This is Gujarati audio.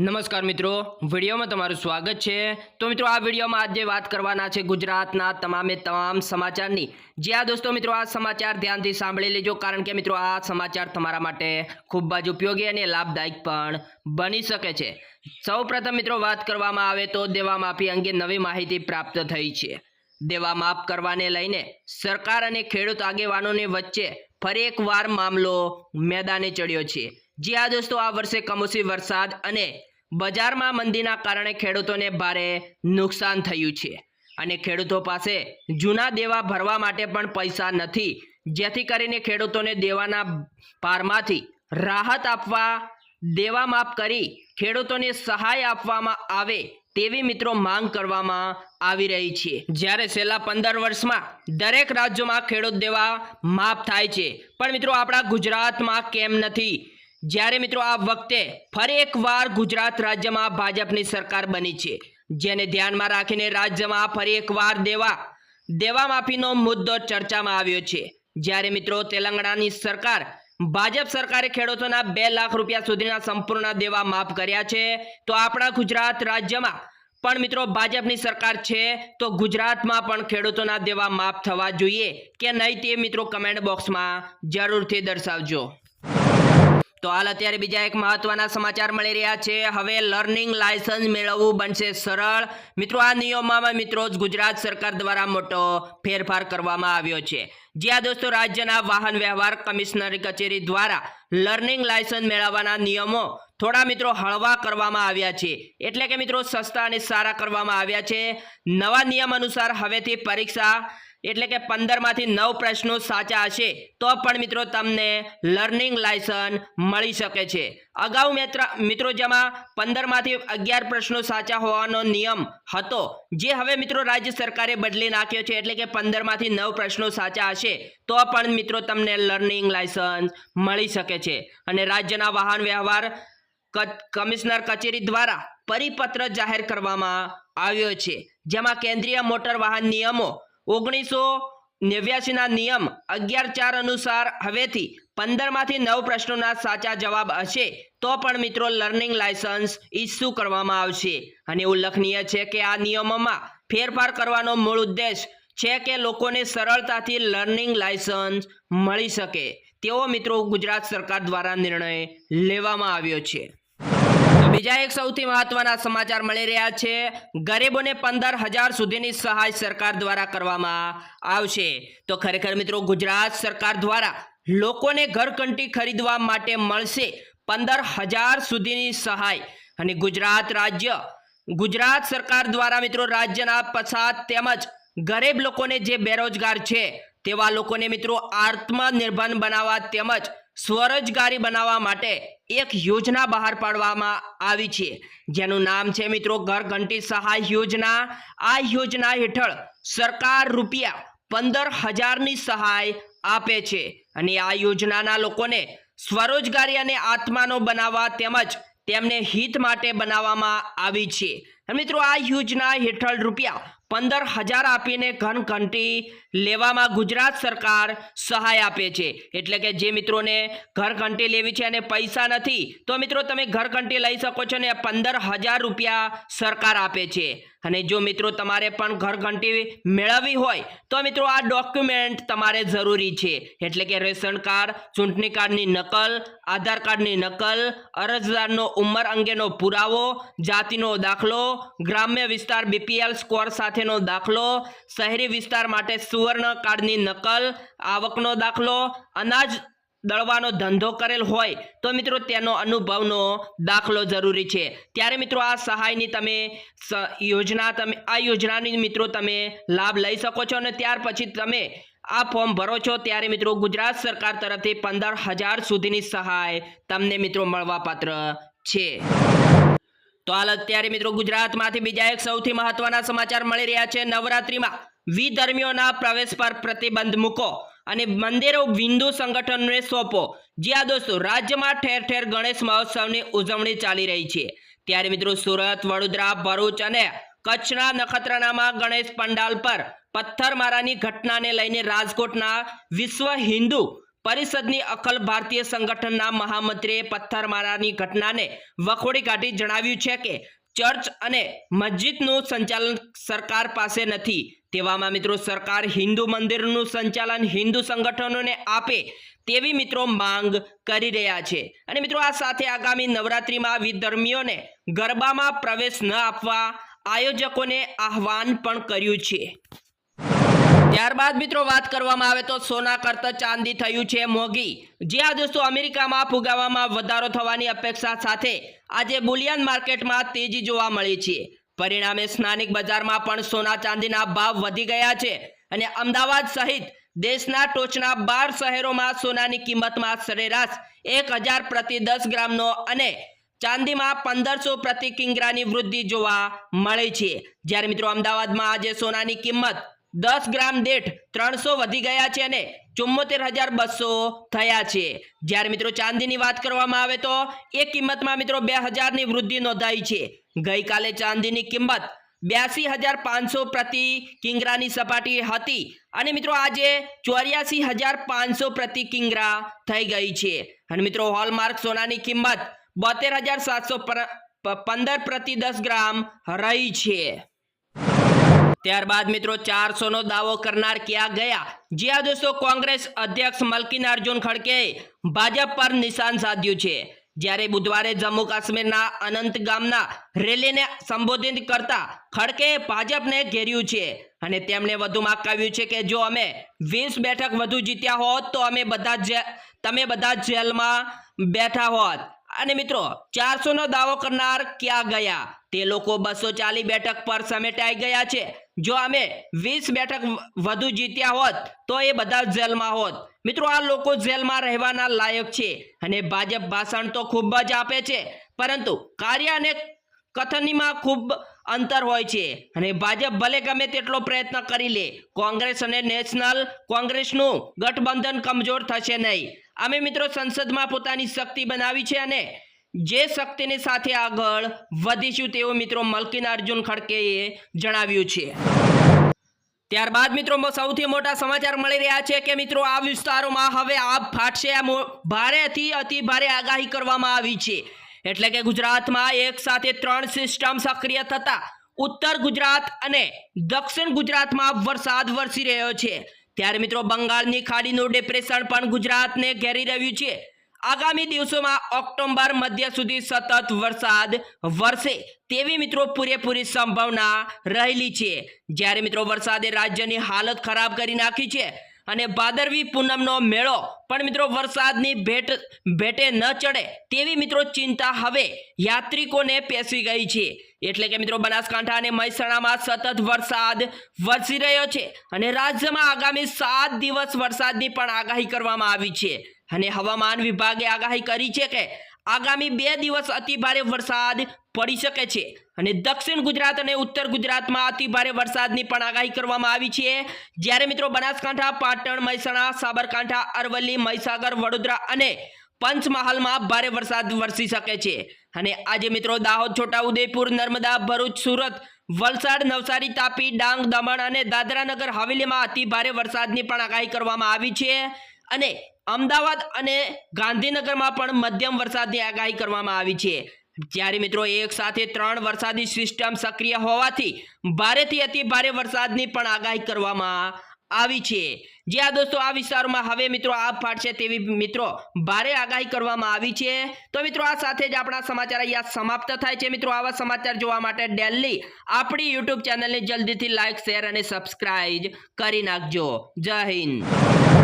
નમસ્કાર મિત્રો, વિડીયોમાં તમારું સ્વાગત છે. તો મિત્રો, આ વિડીયોમાં આજે વાત કરવાના છે ગુજરાતના તમામે તમામ સમાચારની. જે આ દોસ્તો, મિત્રો, આ સમાચાર ધ્યાનથી સાંભળી લેજો, કારણ કે મિત્રો, આ સમાચાર તમારા માટે ખૂબ જ ઉપયોગી અને લાભદાયક પણ બની શકે છે. સૌપ્રથમ મિત્રો, વાત કરવામાં આવે તો દેવા માફી અંગે નવી માહિતી પ્રાપ્ત થઈ છે. દેવા માફ કરવાને લઈને સરકાર અને ખેડૂત આગેવાનોની વચ્ચે ફરી એકવાર મામલો મેદાને ચડ્યો છે. જી આ દોસ્તો, આ વર્ષે કમોસમી વરસાદ અને બજારમાં મંદીના કારણે ખેડૂતોને ભારે નુકસાન થયું છે. અને ખેડૂતો પાસે જૂના દેવા ભરવા માટે પણ પૈસા નથી. જેથી કરીને ખેડૂતોને દેવાના ભારમાંથી રાહત આપવા, દેવા માફ કરી ખેડૂતોને સહાય આપવામાં આવે તેવી મિત્રો માંગ કરવામાં આવી રહી છે. જ્યારે છેલ્લા પંદર વર્ષમાં દરેક રાજ્યોમાં ખેડૂત દેવા માફ થાય છે. પણ મિત્રો, આપણા ગુજરાતમાં કેમ નથી? જ્યારે મિત્રો આ વખતે ફરી એકવાર ગુજરાત રાજ્યમાં ભાજપની સરકાર બની છે, જેને ધ્યાનમાં રાખીને રાજ્યમાં ફરી એકવાર દેવા દેવા માફીનો મુદ્દો ચર્ચામાં આવ્યો છે. જ્યારે મિત્રો તેલંગાણાની સરકાર, ભાજપ સરકારે ખેડૂતોના બે લાખ રૂપિયા સુધીના સંપૂર્ણ દેવા માફ કર્યા છે, તો આપણા ગુજરાત રાજ્યમાં પણ મિત્રો ભાજપની સરકાર છે, તો ગુજરાતમાં પણ ખેડૂતોના દેવા માફ થવા જોઈએ કે નહીં તે મિત્રો કમેન્ટ બોક્સમાં જરૂરથી દર્શાવજો. તો હાલ અત્યારે બીજા એક મહત્વના સમાચાર મળી રહ્યા છે. હવે લર્નિંગ લાયસન્સ મેળવવું બનશે સરળ. મિત્રો, આ નિયમોમાં મિત્રો ગુજરાત સરકાર દ્વારા મોટો ફેરફાર કરવામાં આવ્યો છે. જ્યાં દોસ્તો રાજ્યના વાહન વ્યવહાર કમિશનર કચેરી દ્વારા લર્નિંગ લાયસન્સ મેળવવાના નિયમો થોડા મિત્રો હળવા કરવામાં આવ્યા છે. એટલે કે મિત્રો સસ્તા અને સારા કરવામાં આવ્યા છે. નવા નિયમ અનુસાર હવેથી પરીક્ષા એટલે કે પંદરમાંથી નવ પ્રશ્નો સાચા હશે તો પણ મિત્રો તમને લર્નિંગ લાયસન્સ મળી શકે છે. અગાઉ મિત્ર, મિત્રો જેમાં પંદરમાંથી અગિયાર પ્રશ્નો સાચા હોવાનો નિયમ હતો, જે હવે મિત્રો રાજ્ય સરકારે બદલી નાખ્યો છે. એટલે કે પંદરમાંથી નવ પ્રશ્નો સાચા હશે. તો પણ મિત્રો તમને લર્નિંગ લાયસન્સ મળી શકે છે. અને રાજ્યના વાહન વ્યવહાર કમિશનર કચેરી દ્વારા પરિપત્ર જાહેર કરવામાં આવ્યો છે. જેમાં કેન્દ્રીય મોટર વાહન નિયમો ઓગણીસો નેવ્યાસીના નિયમ અગિયાર ચાર અનુસાર હવેથી પંદરમાંથી નવ પ્રશ્નોના સાચા જવાબ હશે, તો પણ મિત્રો લર્નિંગ લાયસન્સ ઇસ્યુ કરવામાં આવશે. અને ઉલ્લેખનીય છે કે આ નિયમોમાં ફેરફાર કરવાનો મૂળ ઉદ્દેશ છે કે લોકોને સરળતાથી લર્નિંગ લાયસન્સ મળી શકે. તેવો મિત્રો ગુજરાત સરકાર દ્વારા નિર્ણય લેવામાં આવ્યો છે. બીજા એક સૌથી મહત્વના સમાચાર મળી રહ્યા છે. ગરીબોને પંદર હજાર સુધીની સહાય સરકાર દ્વારા કરવામાં આવશે. તો ખરેખર મિત્રો ગુજરાત સરકાર દ્વારા લોકોને ઘરકંટી ખરીદવા માટે મળશે પંદર હજાર સુધીની સહાય. અને ગુજરાત રાજ્ય, ગુજરાત સરકાર દ્વારા મિત્રો રાજ્યના પછાત તેમજ ગરીબ લોકોને જે બેરોજગાર છે, તેવા લોકોને મિત્રો આત્મનિર્ભર બનાવવા તેમજ સ્વરોજગારી બનાવવા માટે એક યોજના બહાર પાડવામાં આવી છે. જેનું નામ છે મિત્રો ઘર ઘંટી સહાય યોજના. આ યોજના હેઠળ સરકાર રૂપિયા પંદર હજારની સહાય આપે છે અને આ યોજનાના લોકોને સ્વરોજગારી અને આત્માનો બનાવવા તેમજ તેમને હિત માટે બનાવવામાં આવી છે. મિત્રો આ યોજના હેઠળ રૂપિયા પંદર હજાર આપીને ઘન ઘંટી લેવામાં ગુજરાત સરકાર સહાય આપે છે. એટલે કે જે મિત્રોને ઘર ઘંટી લેવી છે અને પૈસા નથી, તો મિત્રો તમે ઘર ઘંટી લઈ શકો છો ને પંદર હજાર રૂપિયા સરકાર આપે છે. અને જો મિત્રો તમારે પણ ઘર ઘંટી મેળવવી હોય, તો મિત્રો આ ડોક્યુમેન્ટ તમારે જરૂરી છે. એટલે કે રેશન કાર્ડ, ચૂંટણી કાર્ડની નકલ, આધાર કાર્ડની નકલ, અરજદારનો ઉંમર અંગેનો પુરાવો, જાતિનો દાખલો, ગ્રામ્ય વિસ્તાર બીપીએલ સ્કોર સાથેનો દાખલો, શહેરી વિસ્તાર માટે સુવર્ણ કાર્ડની નકલ, આવકનો દાખલો, અનાજ દળવાનો ધંધો કરેલ હોય તો મિત્રો તેનો અનુભવનો દાખલો જરૂરી છે. ત્યારે મિત્રો આ સહાયની તમે યોજના તમે, આ યોજનાની મિત્રો તમે લાભ લઈ શકો છો અને ત્યાર પછી તમે આ ફોર્મ ભરો છો ત્યારે મિત્રો ગુજરાત સરકાર તરફથી પંદર હજાર સુધીની સહાય તમને મિત્રો મળવાપાત્ર છે. તો હાલ અત્યારે મિત્રો ગુજરાતમાંથી બીજા એક સૌથી મહત્વના સમાચાર મળી રહ્યા છે. નવરાત્રિમાં વિધર્મીઓના પ્રવેશ પર પ્રતિબંધ મૂકો અને મંદિરો હિન્દુ સંગઠનને સોંપો. જ્યાં દોસ્તો રાજ્યમાં ઠેર ઠેર ગણેશ મહોત્સવની ઉજવણી ચાલી રહી છે. ત્યારે મિત્રો સુરત, વડોદરા, ભરૂચ અને કચ્છના નખત્રાણામાં ગણેશ પંડાલ પર પથ્થરમારાની ઘટનાને લઈને રાજકોટના વિશ્વ હિન્દુ પરિષદની અખલ ભારતીય સંગઠનના મહામંત્રીએ પથ્થરમારાની ઘટનાને વખોડી કાઢી જણાવ્યું છે કે ચર્ચ અને મસ્જિદનું સંચાલન સરકાર પાસે નથી. તેવામાં મિત્રો સરકાર હિન્દુ મંદિરનું સંચાલન હિન્દુ સંગઠનોને આપે તેવી મિત્રો માંગ કરી રહ્યા છે. અને મિત્રો આ સાથે આગામી નવરાત્રિમાં વિધર્મીઓને ગરબામાં પ્રવેશ ન આપવા આયોજકોને આહવાન પણ કર્યું છે. ત્યારબાદ મિત્રો વાત કરવામાં આવે તો સોના કરતા ચાંદી થયું છે મોંઘી. આ દોસ્તો અમેરિકામાં ફુગાવામાં વધારો થવાની અપેક્ષા સાથે આજે બુલિયન માર્કેટમાં તેજી જોવા મળી છે. પરિણામે સ્થાનિક બજારમાં પણ સોના ચાંદીના ભાવ વધી ગયા છે અને અમદાવાદ સહિત દેશના ટોચના બાર શહેરોમાં સોનાની કિંમતમાં સરેરાશ એક હજાર પ્રતિ દસ ગ્રામનો અને ચાંદીમાં પંદરસો પ્રતિ કિંગરાની વૃદ્ધિ જોવા મળે છે. જ્યારે મિત્રો અમદાવાદમાં આજે સોનાની કિંમત દસ ગ્રામ દીઠ ત્રણસો વધી ગયા છે અને ચુમ્મોતેર હજાર બસો થયા છે. જ્યારે મિત્રો ચાંદીની વાત કરવામાં આવે તો એ કિંમતમાં મિત્રો બે હજારની વૃદ્ધિ નોંધાઈ છે. ગઈકાલે ચાંદીની કિંમત બ્યાસી હજાર પાંચસો પ્રતિ કિંગરાની સપાટી હતી અને મિત્રો આજે ચોર્યાસી હજાર પાંચસો પ્રતિ કિંગરા થઈ ગઈ છે. અને મિત્રો હોલમાર્ક સોનાની કિંમત બોતેર હજાર સાતસો પંદર પ્રતિ દસ ગ્રામ રહી છે. ત્યારબાદ મિત્રો ચારસો નો દાવો કરનાર ક્યાં ગયા? જ્યાં દોસ્તો કોંગ્રેસ અધ્યક્ષ મલ્કિનાર્જુન ખડકે ભાજપ પર નિશાન સાધ્યું છે. જ્યારે બુધવારે જમ્મુ કાશ્મીરના અનંત ગામના રેલીને સંબોધિત કરતા ખડકે ભાજપને ઘેર્યું છે. અને તેમણે વધુમાં કહ્યું છે કે જો અમે વીસ બેઠક વધુ જીત્યા હોત તો અમે બધા તમે બધા જેલમાં બેઠા હોત. અને મિત્રો ચારસો નો દાવો કરનાર ક્યાં ગયા? તે લોકો બસો ચાલીસ બેઠક પર સમેટાઈ ગયા છે. જો અમે વીસ બેઠક વધુ જીત્યા હોત, તો એ બધા જેલમાં હોત. મિત્રો, આ લોકો જેલમાં રહેવાના લાયક છે અને ભાજપ ભાષણ તો ખૂબ જ આપે છે. પરંતુ કાર્ય અને કથનીમાં ખૂબ અંતર હોય છે. અને ભાજપ ભલે ગમે તેટલો પ્રયત્ન કરી લે, કોંગ્રેસ અને નેશનલ કોંગ્રેસનું ગઠબંધન કમજોર થશે નહીં. અમે મિત્રો સંસદમાં પોતાની શક્તિ બનાવી છે અને જે શક્તિની સાથે આગળ વધીશું તેવું મિત્રો મલ્કિન અર્જુન ખડકેએ જણાવ્યું છે. ત્યારબાદ મિત્રો સૌથી મોટા સમાચાર મળી રહ્યા છે કે મિત્રો આ વિસ્તારોમાં હવે આ ફાટશે ભારેથી અતિ ભારે આગાહી કરવામાં આવી છે. એટલે કે ગુજરાતમાં એક સાથે ત્રણ સિસ્ટમ સક્રિય થતા, ઉત્તર ગુજરાત અને દક્ષિણ ગુજરાતમાં વરસાદ વરસી રહ્યો છે. ત્યારે મિત્રો, બંગાળની ખાડીનું ડિપ્રેશન પણ ગુજરાતને ઘેરી રહ્યું છે. આગામી દિવસોમાં ઓક્ટોબર મધ્ય સુધી સતત વરસાદ વરસે તેવી મિત્રો પૂરેપૂરી સંભાવના રહેલી છે. જ્યારે મિત્રો, વરસાદે રાજ્યની હાલત ખરાબ કરી નાખી છે અને ભાદરવી પૂનમનો મેળો. પણ મિત્રો, વરસાદની ભેટ, ભેટે ન ચડે તેવી મિત્રો ચિંતા હવે યાત્રિકોને પેસી ગઈ છે. એટલે કે મિત્રો, બનાસકાંઠા અને મહેસાણામાં સતત વરસાદ વરસી રહ્યો છે અને રાજ્યમાં આગામી સાત દિવસ વરસાદની પણ આગાહી કરવામાં આવી છે. અને હવામાન વિભાગે આગાહી કરી છે કે આગામી બે દિવસ અતિભારે વરસાદ પડી શકે છે. અને દક્ષિણ ગુજરાત અને ઉત્તર ગુજરાતમાં અતિભારે વરસાદની પણ આગાહી કરવામાં આવી છે. જ્યારે મિત્રો બનાસકાંઠા, પાટણ, મહેસાણા, સાબરકાંઠા, અરવલ્લી, મહીસાગર, વડોદરા અને પંચમહાલમાં ભારે વરસાદ વરસી શકે છે. અને આજે મિત્રો દાહોદ, છોટાઉદેપુર, નર્મદા, ભરૂચ, સુરત, વલસાડ, નવસારી, તાપી, ડાંગ, દમણ અને દાદરાનગર હવેલીમાં અતિ ભારે વરસાદની પણ આગાહી કરવામાં આવી છે. અને અમદાવાદ અને ગાંધીનગરમાં પણ મધ્યમ વરસાદની આગાહી કરવામાં આવી છે. જ્યારે મિત્રો એક સાથે ત્રણ વરસાદી સિસ્ટમ સક્રિય હોવાથી ભારેથી અતિ ભારે વરસાદની પણ આગાહી કરવામાં આવી છે. જ્યાં દોસ્તો આ વિસ્તારોમાં હવે મિત્રો આબ ફાટશે તેવી મિત્રો ભારે આગાહી કરવામાં આવી છે. તો મિત્રો આ સાથે જ આપણા સમાચાર અહીંયા સમાપ્ત થાય છે. મિત્રો આવા સમાચાર જોવા માટે ડેલી આપણી યુટ્યુબ ચેનલને જલ્દીથી લાઇક શેર અને સબસ્ક્રાઇબ કરી નાખજો. જય હિન્દ.